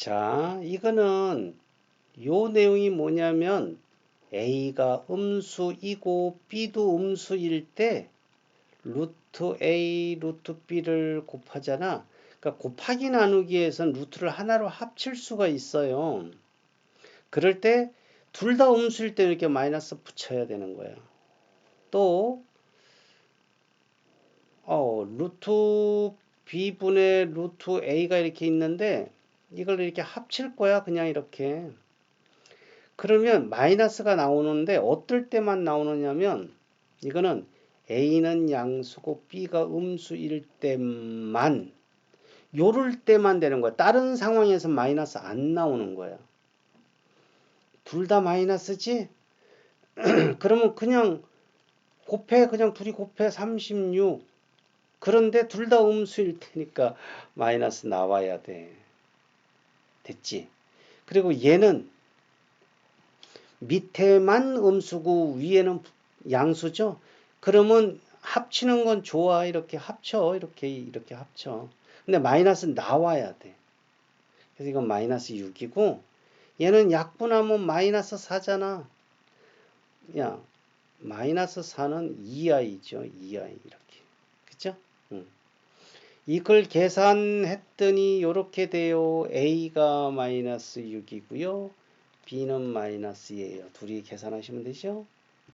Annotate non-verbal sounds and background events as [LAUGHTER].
자, 이거는 요 내용이 뭐냐면 A가 음수이고 B도 음수일 때 루트 A, 루트 B를 곱하잖아. 그러니까 곱하기 나누기에선 루트를 하나로 합칠 수가 있어요. 그럴 때 둘 다 음수일 때 이렇게 마이너스 붙여야 되는 거야. 또 어, 루트 B분의 루트 A가 이렇게 있는데 이걸 이렇게 합칠 거야. 그냥 이렇게. 그러면 마이너스가 나오는데 어떨 때만 나오느냐면 이거는 A는 양수고 B가 음수일 때만 요럴 때만 되는 거야. 다른 상황에서 마이너스 안 나오는 거야. 둘 다 마이너스지? [CLEARS THROAT] 그러면 그냥 곱해 그냥 둘이 곱해 36 그런데 둘 다 음수일 테니까 마이너스 나와야 돼. 됐지? 그리고 얘는 밑에만 음수고 위에는 양수죠? 그러면 합치는 건 좋아. 이렇게 합쳐. 이렇게, 이렇게 합쳐. 근데 마이너스 나와야 돼. 그래서 이건 마이너스 6이고, 얘는 약분하면 마이너스 4잖아. 야, 마이너스 4는 2i죠. 2i. 이렇게. 그죠? 응. 이걸 계산했더니 이렇게 돼요. a가 마이너스 6이고요. b는 마이너스 2예요. 둘이 계산하시면 되죠?